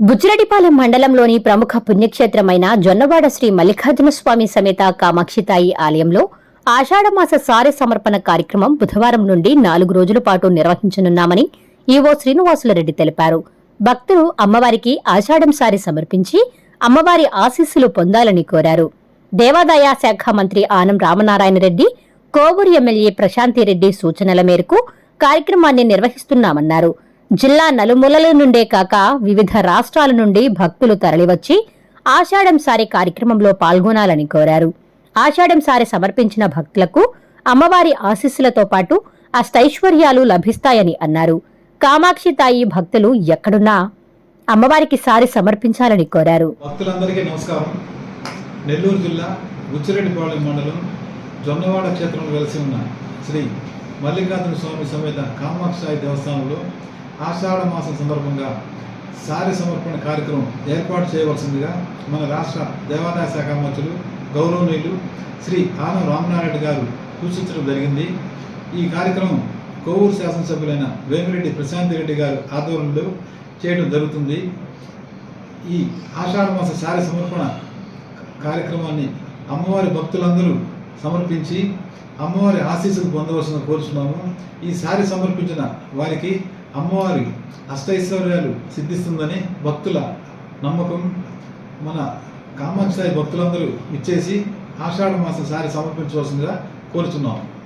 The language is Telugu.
బుచ్చిరెడ్డిపాలెం మండలంలోని ప్రముఖ పుణ్యక్షేత్రమైన జొన్నవాడ శ్రీ మల్లికార్జున స్వామి సమేత కామాక్షితాయి ఆలయంలో ఆషాఢమాస సారె సమర్పణ కార్యక్రమం బుధవారం నుండి నాలుగు రోజుల పాటు నిర్వహించనున్నామని ఈవో శ్రీనివాసులరెడ్డి తెలిపారు. భక్తులు అమ్మవారికి ఆషాఢం సారి సమర్పించి అమ్మవారి ఆశీస్సులు పొందాలని కోరారు. దేవాదాయ శాఖ మంత్రి ఆనం రామనారాయణ రెడ్డి కోవూరు ఎమ్మెల్యే ప్రశాంతిరెడ్డి సూచనల మేరకు కార్యక్రమాన్ని నిర్వహిస్తున్నామన్నారు. జిల్లా నలుమూలల నుండే కాక వివిధ రాష్ట్రాల నుండి భక్తులు తరలివచ్చి ఆషాఢం సారి కార్యక్రమంలో పాల్గొనాలని కోరారు. ఆషాఢం సారి సమర్పించిన భక్తులకు అమ్మవారి ఆశీస్సులతో పాటు అష్టైశ్వర్యాలు లభిస్తాయని అన్నారు. కామాక్షి తాయి భక్తులు ఎక్కడున్నా అమ్మవారికి సారి సమర్పించాలని కోరారు. భక్తులందరికీ నమస్కారం. నెల్లూరు జిల్లా ఉచ్చిరెడ్డిపాళెం మండలం జొన్నవాడ క్షేత్రంలో వెలిసి ఉన్న శ్రీ మల్లికార్జున స్వామి సమేత కామాక్షాయి దేవస్థానంలో ఆషాఢ మాసం సందర్భంగా సారి సమర్పణ కార్యక్రమం ఏర్పాటు చేయవలసిందిగా మన రాష్ట్ర దేవాదాయ శాఖ మంత్రులు గౌరవనీయులు శ్రీ ఆనం రామనారాయణ గారు సూచించడం జరిగింది. ఈ కార్యక్రమం కోవూరు శాసనసభ్యులైన వేమిరెడ్డి ప్రశాంత్ రెడ్డి గారు ఆధ్వర్యంలో చేయడం జరుగుతుంది. ఈ ఆషాఢ మాస సారి సమర్పణ కార్యక్రమాన్ని అమ్మవారి భక్తులందరూ సమర్పించి అమ్మవారి ఆశీస్సులు పొందవలసిన కోరుచున్నాము. ఈ సారి సమర్పించిన వారికి అమ్మవారి అష్టైశ్వర్యాలు సిద్ధిస్తుందని భక్తుల నమ్మకం మన కామాక్షి భక్తులందరూ ఇచ్చేసి ఆషాఢ మాస సారి సమర్పించవలసిందిగా కోరుచున్నాము